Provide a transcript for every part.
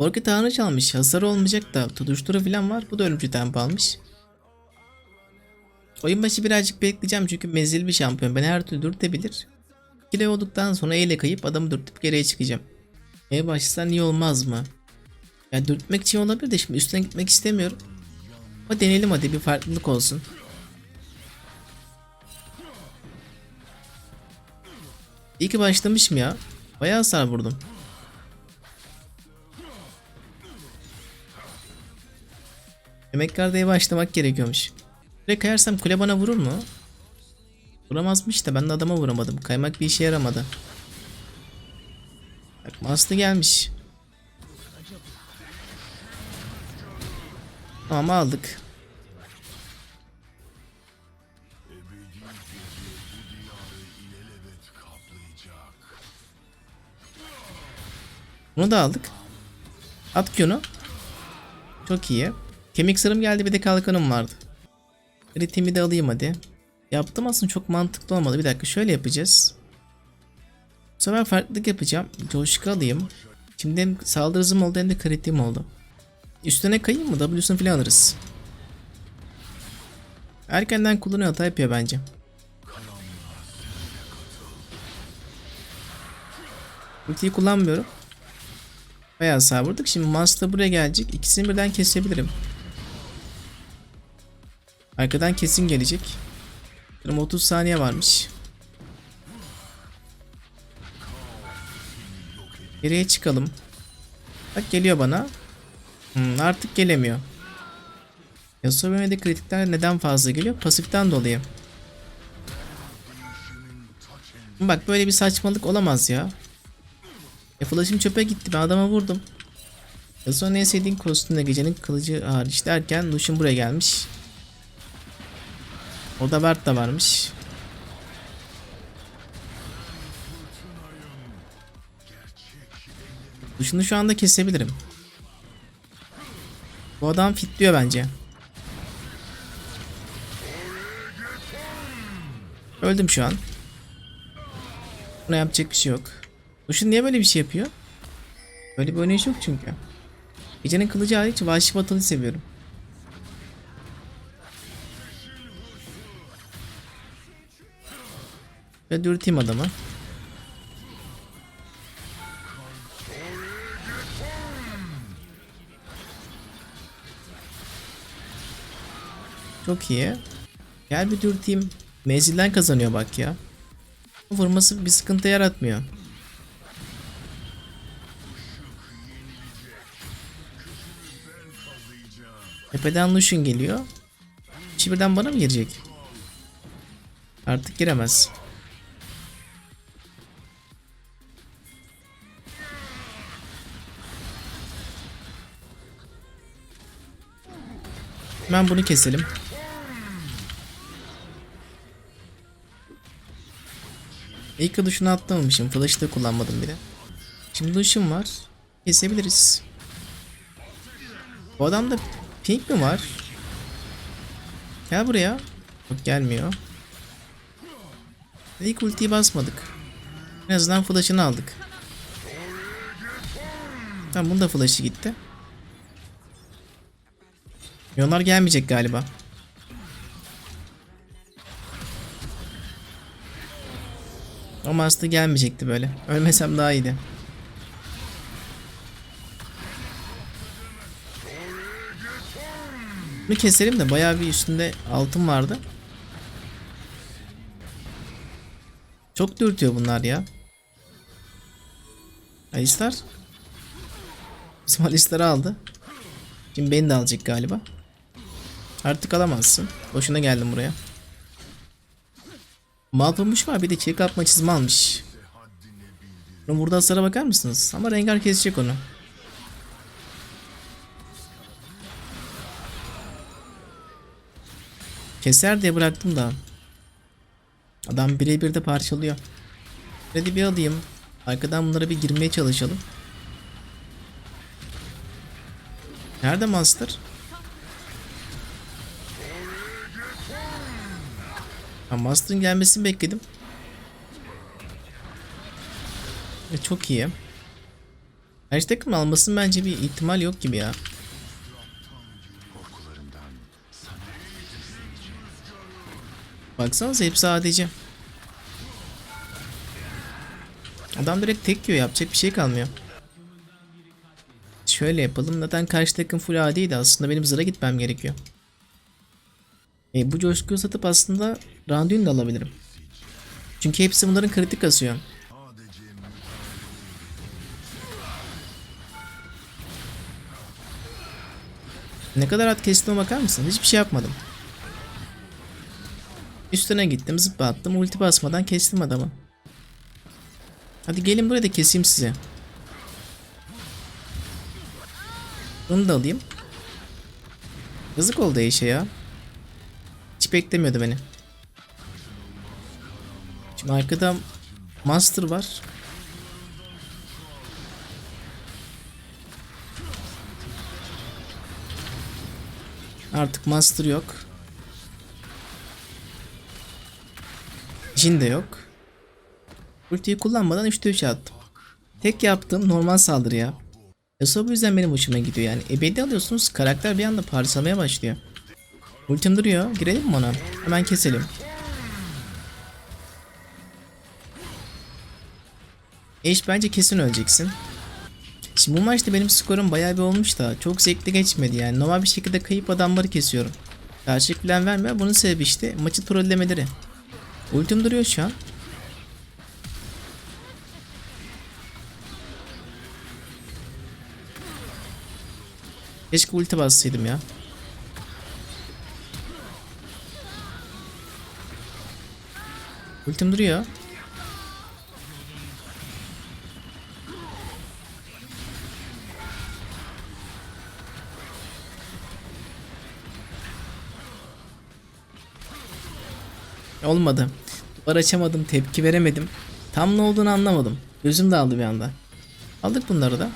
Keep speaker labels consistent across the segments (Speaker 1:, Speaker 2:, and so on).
Speaker 1: Orki tanrı çalmış. Hasarı olmayacak da tutuşturu falan var. Bu da ölümcü tempo almış. Oyun başı birazcık bekleyeceğim çünkü mezil bir şampiyon. Ben her türlü dürtebilir. Kile olduktan sonra E ile kayıp adamı dürtüp geriye çıkacağım. E başlasan iyi olmaz mı? Ya dürtmek için olabilir de şimdi üstüne gitmek istemiyorum. Ama deneyelim hadi bir farklılık olsun. İyi ki başlamışım ya. Bayağı hasar vurdum. Demek kardaya başlamak gerekiyormuş. Buraya kayarsam kule bana vurur mu? Vuramazmış da ben de adama vuramadım. Kaymak bir işe yaramadı. Bak Master gelmiş. Tamam aldık. Bunu da aldık. At Q'nu. Çok iyi. Kemik sırım geldi bir de kalkanım vardı. Ritmi de alayım hadi. Yaptım aslında çok mantıklı olmadı. Bir dakika şöyle yapacağız. Bu farklılık yapacağım. Coşku alayım. Şimdi hem saldırı oldu hem de kritiğim oldu. Üstüne kayayım mı? W'sunu falan alırız. Erkenden kullanıyor hata yapıyor bence. Ultiyi kullanmıyorum. Bayağı sağ vurduk. Şimdi Master buraya gelecek. İkisini birden kesebilirim. Arkadan kesin gelecek. Benim 30 saniye varmış. Geriye çıkalım. Bak geliyor bana. Hmm, artık gelemiyor. Yasuo ve kritikler neden fazla geliyor? Pasiften dolayı. Bak böyle bir saçmalık olamaz ya. E flash'ım çöpe gitti. Ben adama vurdum. Yasuo'nun en sevdiğin kostümle gecenin kılıcı hariç derken Lucian buraya gelmiş. Orada Bert da varmış. Lucian'ı şu anda kesebilirim. Bu adam fitliyor bence. Öldüm şu an. Buna yapacak bir şey yok. Lucian niye böyle bir şey yapıyor? Böyle bir oynayış yok çünkü. Gecenin kılıcı hariç vahşi batılı seviyorum. Ve dürteyim adamı. Çok iyi. Gel bir dürteyim. Menzilden kazanıyor bak ya. Vurması bir sıkıntı yaratmıyor. Tepeden Lucian geliyor. İçi birden bana mı girecek? Artık giremez. Hemen bunu keselim. İlk duşunu atlamamışım. Flash'ı da kullanmadım bile. Şimdi duşum var. Kesebiliriz. Bu adamda pink mi var? Gel buraya. Yok gelmiyor. İlk ultiyi basmadık. En azından flash'ını aldık. Tamam bunun da flash'ı gitti. Yonlar gelmeyecek galiba. O master gelmeyecekti böyle. Ölmesem daha iyiydi. Bunu keselim de bayağı bir üstünde altın vardı. Çok dürtüyor bunlar ya. Alistar. Bizim Alistar'ı aldı. Şimdi beni de alacak galiba. Artık alamazsın. Boşuna geldim buraya. Malpamuş var bir de çelik atma çizme almış. Burada hasara bakar mısınız? Ama Rengar kesecek onu. Keser diye bıraktım da. Adam birebir de parçalıyor. Hadi bir alayım. Arkadan bunlara bir girmeye çalışalım. Nerede Master? Ha, gelmesini bekledim. E, çok iyi. Karşı takım almasın bence bir ihtimal yok gibi ya. Baksanıza hepsi ADC. Adam direkt tek yiyor yapacak bir şey kalmıyor. Şöyle yapalım. Zaten karşı takım full AD'ydi aslında benim zıra gitmem gerekiyor. E, bu coşkuyu satıp aslında Randuin'i de alabilirim. Çünkü hepsi bunların kritik kasıyor. Ne kadar at kestiğime bakar mısın? Hiçbir şey yapmadım. Üstüne gittim zıpla attım ulti basmadan kestim adamı. Hadi gelin buraya da keseyim size. Bunu da alayım. Yazık oldu Eşe ya. Beklemiyordu beni. Şimdi arkada Master var. Artık Master yok. Jin de yok. Ultiyi kullanmadan 3'te 3 attım. Tek yaptığım normal saldırı ya. Yasuo bu yüzden benim hoşuma gidiyor yani. Ebedi alıyorsunuz karakter bir anda parçalamaya başlıyor. Ultim duruyor. Girelim mi ona? Hemen keselim. Eş bence kesin öleceksin. Şimdi bu maçta benim skorum bayağı bir olmuş da çok zevkli geçmedi yani. Normal bir şekilde kayıp adamları kesiyorum. Karşılık plan vermiyor. Bunun sebebi işte maçı trollemeleri. Ultim duruyor şu an. Keşke ulti bassaydım ya. Ultim duruyor. Olmadı. Duvar açamadım, tepki veremedim. Tam ne olduğunu anlamadım. Gözüm dağıldı bir anda. Aldık bunları da.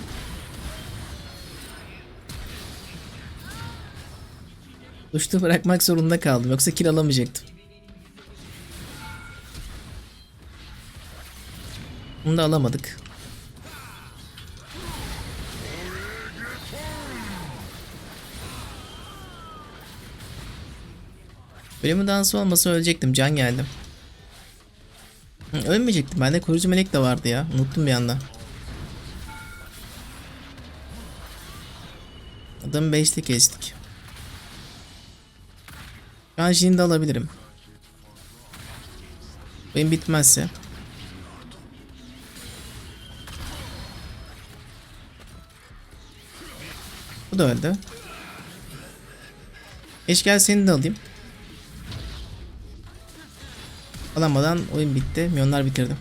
Speaker 1: Uçtu bırakmak zorunda kaldım. Yoksa kill Bunu da alamadık. Bölümün dansı olmasa ölecektim. Can geldim. Ölmeyecektim. Bende koruyucu melek de vardı ya. Unuttum bir anda. Adamı 5'te kestik. Jin'i de alabilirim. Benim bitmezse. Bu da öldü. Eş seni de alayım. Alamadan oyun bitti. Milyonlar bitirdim.